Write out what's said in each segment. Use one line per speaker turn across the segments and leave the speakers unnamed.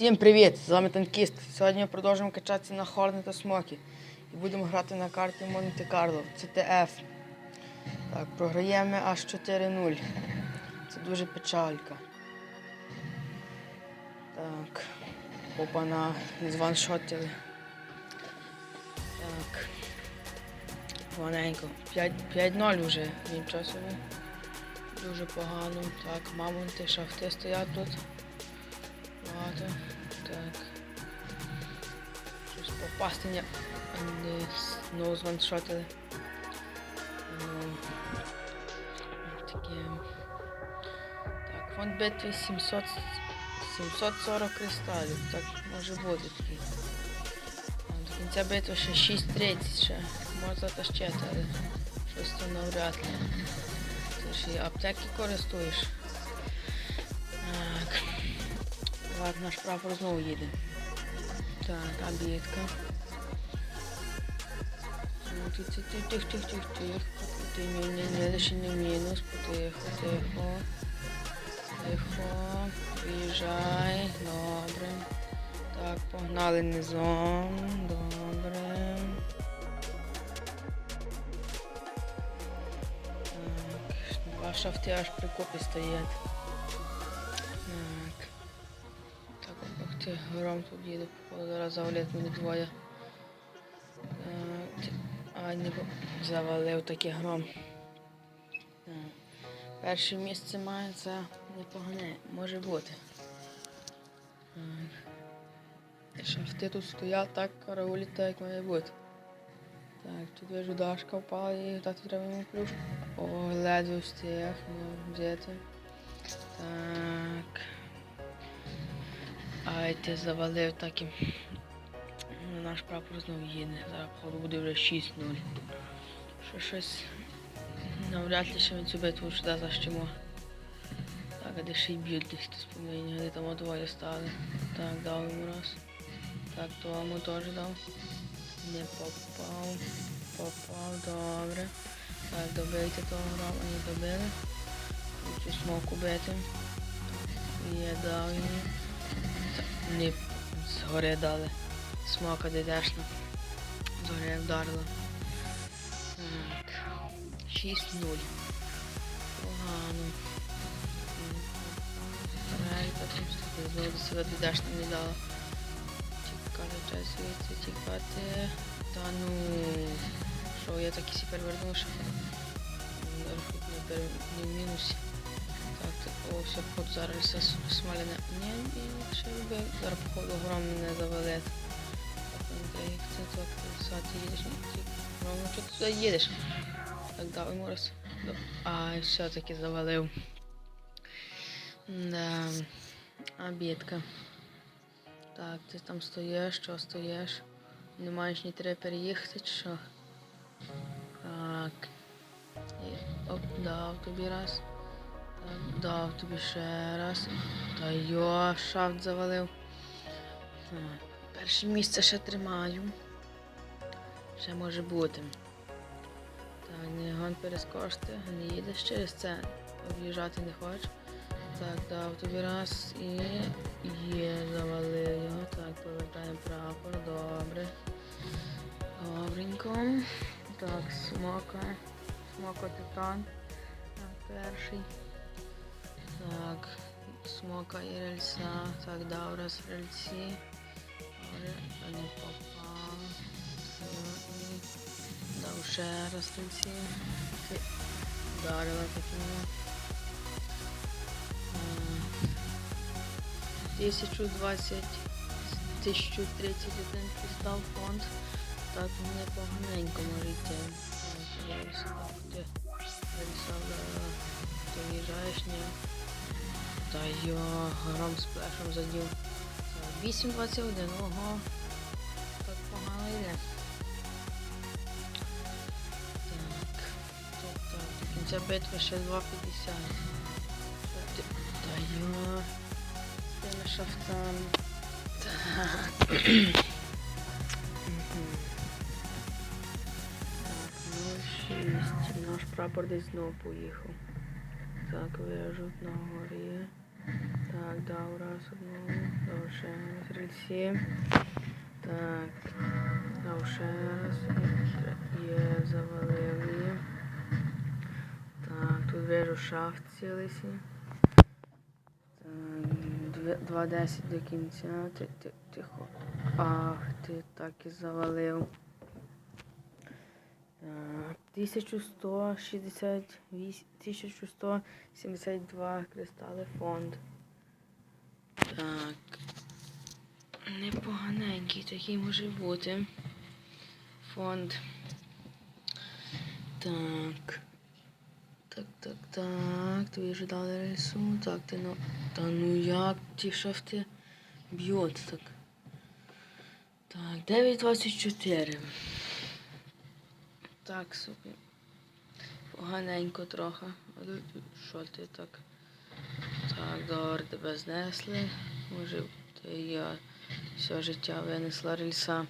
Всім привіт! З вами Танкіст. Сьогодні ми продовжуємо качатися на Хорни та Смокі. І будемо грати на карті Монте-Карло, CTF. Так, програємо аж 4-0. Це дуже печалька. Так. Опа на званшотили. Так. Поганенько. 5 5-0 вже, нічого собі. Дуже погано. Так, мамонти, шахти стоять тут. Багато. Так. Щось попасти не, не знову званшотили. Ну, Таке. Так, фонд битви 700, 740 кристалів. Так може бути такий. До кінця битви ще 6.30 ще. Можна тащити, але щось то навряд ли. Ти ж і аптеки користуєш. Так. Ладно, наш прапор знову їде. Так, обідка. Ну, Тих, тих, тих, тих, тих, тих, тих. Ти ні, ні, ні, не мінус. Потихо, тихо. Тихо. Виїжджай. Добре. Так, погнали низом. Добре. Так, два шафти аж при копі стоять. Гром тут їде, походу, зараз завалять мене двоє. Так, А, не завалив такий гром. Перше місце має це непогане, може бути. Так. І Шафти тут стоять так, караулі так, як має бути. Так, тут вижу дашка впала і дати треба йому плюш. О, ледве встиг, ну, взяти. Так. Ай, ти завалив так і. Наш прапор знову їде. Зараз походу буде вже 6-0. Що щось. Навряд ли ще ми цю битву сюди защимо. Так, а де ще й б'ють десь де там двоє стали. Так, дав йому раз. Так, тому теж дав. Не попав. Попав, добре. Так, добийте того грама, не добили. Цю смоку бити. Є дав йому. Не згори дали. Смока дедешна. Згори вдарила. Так. 6-0. Погано. Релька там. Знову до себе дедешна не дала. Тікати, треба звідси тікати. Та ну. Що, я так і сі перевернув, що Зараз хоч не, пере... не в мінусі. Все, походу зараз все с- смаляне. Ні, ще робив. Зараз, походу, гром не завалить. Ну, як це так, сад їдеш, ти, гром, ну, ти туди їдеш? Так, дав йому раз. До- Ай, все-таки завалив. Да, обідка. Так, ти там стоїш, що стоїш? Не маєш ні треба переїхати, чи що? Так. І, оп, дав тобі раз. Дав тобі ще раз. Та йо, шафт завалив. Перше місце ще тримаю. Ще може бути. Так, не гон перескочити, не їдеш через це. Об'їжджати не хочеш. Так, дав тобі раз і є, завалив його. Так, повертаємо прапор, добре. Добренько. Так, смока. Смока титан. Перший. Так, смока і рельса. Так, дав раз рельсі. Добре, а не попав. Все, і Дав ще раз Вдарила такими. Е, 1020 1031 кристал фонд. Так, мене поганенько може йти. Так, Зараз так, ти вирішав, ти в'їжджаєш, ні. Та йо, гром з плешем задів. 8.21, ого. Так погано йде. Так, так, до кінця битви ще 2.50. Та йо, з тими шафтами. Так. Ну. Наш прапор десь знову поїхав. Так, вижу на горі. Так, дав раз одну, дав ще. Так. Дав ще раз. Є, завалив. Так, тут вижу шафт цілий. Так, 2.10 до кінця. Ти, ти, тихо. Ах, ти так і завалив. Так, 1168, 1172 кристали фонд. Так. Непоганенький такий може бути. Фонд. Так. Так, так, так. Тобі вже дали рису. Так, ти ну. Та ну як ті шафти б'ють так. Так, 9.24. Так собі. Поганенько трохи. Що ти так? Так, добре, тебе знесли. Може, я все життя винесла рельса.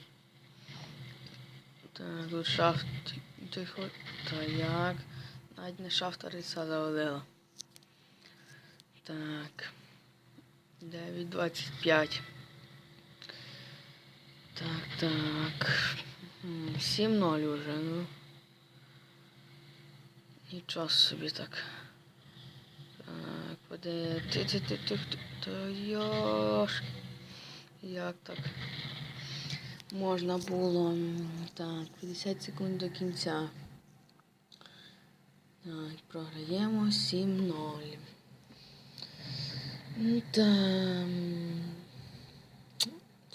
Так, тут шафт тихо. Та як? Навіть не шафт, а рельса завалила. Так. 9.25. Так, так. М, 7-0 уже, ну. Нічого собі так. Так, поди. Ти, ти, ти, ти, та йош. Як так? Можна було. Так, 50 секунд до кінця. Так, програємо 7-0. М, Там.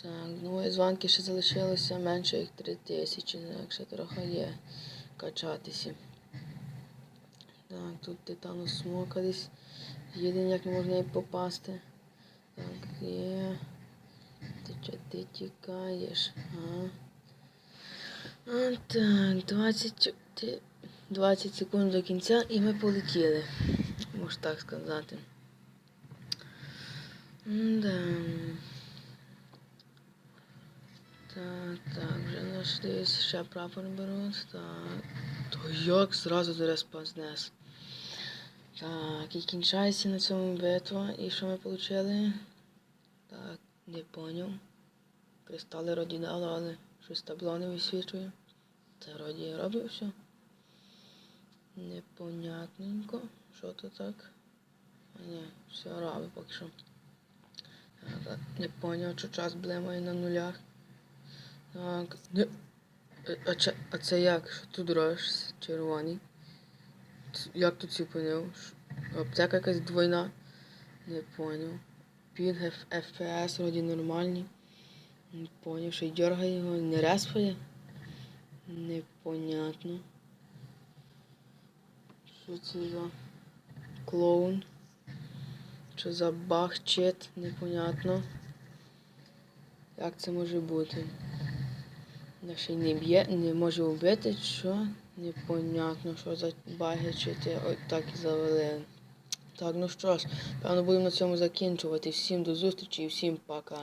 Так, ну і званки ще залишилося менше як 3 тисячі, так ще трохи є качатися. Так, тут титану смока десь. Їде, як не можна попасти. Так, є. Ти чого ти тікаєш? А? А, так, 20, 20 секунд до кінця і ми полетіли. Можу так сказати. Да. Так, так, вже знайшлись, ще прапор беруть. Так. То як зразу зараз познес. Так, і кінчається на цьому битва. І що ми отримали? Так, не поняв. Кристали роді дали, але щось табло не висвічує. Це роді робив все. Непонятненько. Що то так? А ні, все робить поки що. Так, не поняв, що час блимає на нулях. Так, не. А, це, а це як? Що тут робиш? Червоний? Як тут зупинив? Ш- Аптека якась двойна? Не поняв. Пінг Ф- FPS вроді нормальні. Не поняв, що й дергає його, не респає. Непонятно. Що це за клоун? Що за баг чит? Непонятно. Як це може бути? Й не б'є, не може вбити, що? Непонятно, що за баги чи ти так і завели. Так, ну що ж, певно будемо на цьому закінчувати. Всім до зустрічі і всім пока.